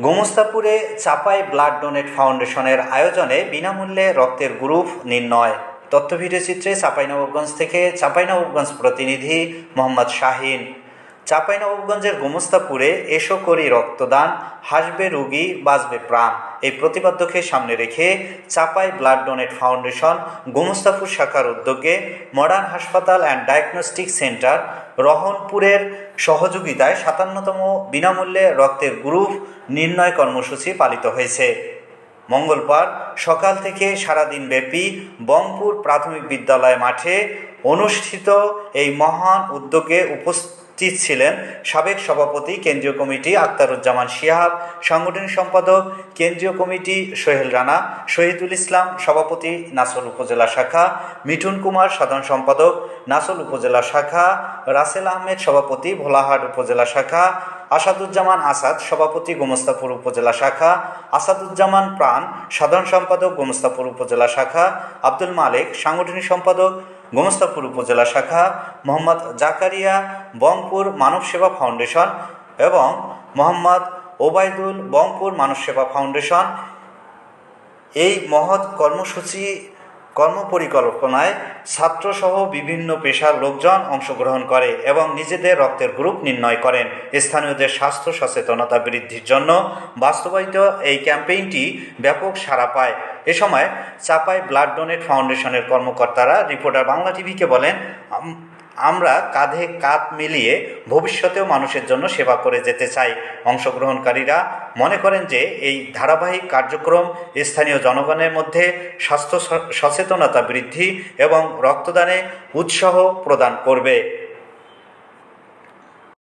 গোমস্তাপুরে চাপাই blood donate ফাউন্ডেশনের আয়োজনে বিনামূল্যে রক্তের গ্রুপ নির্ণয়। তথ্য ভিডিও চিত্রে চাপাইনবাবগঞ্জ থেকে চাপাইনবাবগঞ্জ প্রতিনিধি মোহাম্মদ শাহিন। চাঁপাইনবাবগঞ্জের গোমস্তাপুরে এসো করি রক্তদান, হাসবে রুগী, বাঁচবে প্রাণ। এই প্রতিপাদ্যকে সামনে রেখে Chapai blood donate foundation, Gomostapur শাখার উদ্যোগে মডার্ন হাসপাতাল অ্যান্ড ডায়াগনস্টিক সেন্টার, রহনপুরের সহযোগিতায় সাতান্নতম বিনামূল্যে রক্তের গ্রুপ নির্ণয় কর্মসূচি পালিত হয়েছে। মঙ্গলবার সকাল থেকে সারাদিন ব্যাপী বংপুর প্রাথমিক বিদ্যালয় মাঠে অনুষ্ঠিত এই মহান উদ্যোগে উপস্থিত ছিলেন সাবেক সভাপতি কেন্দ্রীয় কমিটি আক্তারুজ্জামান শিহাব, সাংগঠনিক সম্পাদক কেন্দ্রীয় কমিটি সোহেল রানা, শহীদুল ইসলাম, সভাপতি নাসল উপজেলা শাখা, মিঠুন কুমার, সাধারণ সম্পাদক নাসল উপজেলা শাখা, রাসেল আহমেদ, সভাপতি ভোলাহাট উপজেলা শাখা, আসাদুজ্জামান আসাদ, সভাপতি গোমস্তাপুর উপজেলা শাখা, আসাদুজ্জামান প্রাণ, সাধারণ সম্পাদক গোমস্তাপুর উপজেলা শাখা, আব্দুল মালেক, সাংগঠনিক সম্পাদক গোমস্তাপুর উপজেলা শাখা, মোহাম্মদ জাকারিয়া বংপুর মানব সেবা ফাউন্ডেশন এবং মোহাম্মদ ওবায়দুল বংপুর মানব সেবা ফাউন্ডেশন। এই মহৎ কর্মসূচি কর্মপরিকল্পনায় ছাত্রসহ বিভিন্ন পেশার লোকজন অংশগ্রহণ করে এবং নিজেদের রক্তের গ্রুপ নির্ণয় করেন। স্থানীয়দের স্বাস্থ্য সচেতনতা বৃদ্ধির জন্য বাস্তবায়িত এই ক্যাম্পেইনটি ব্যাপক সাড়া পায়। এ সময় চাপাই ব্লাড ডোনেট ফাউন্ডেশনের কর্মকর্তারা রিপোর্টার বাংলা টিভিকে বলেন "আম- আমরা কাঁধে কাঁধ মিলিয়ে ভবিষ্যতেও মানুষের জন্য সেবা করে যেতে চাই। অংশগ্রহণকারীরা মনে করেন যে এই ধারাবাহিক কার্যক্রম স্থানীয় জনগণের মধ্যে স্বাস্থ্য সচেতনতা বৃদ্ধি এবং রক্তদানে উৎসাহ প্রদান করবে।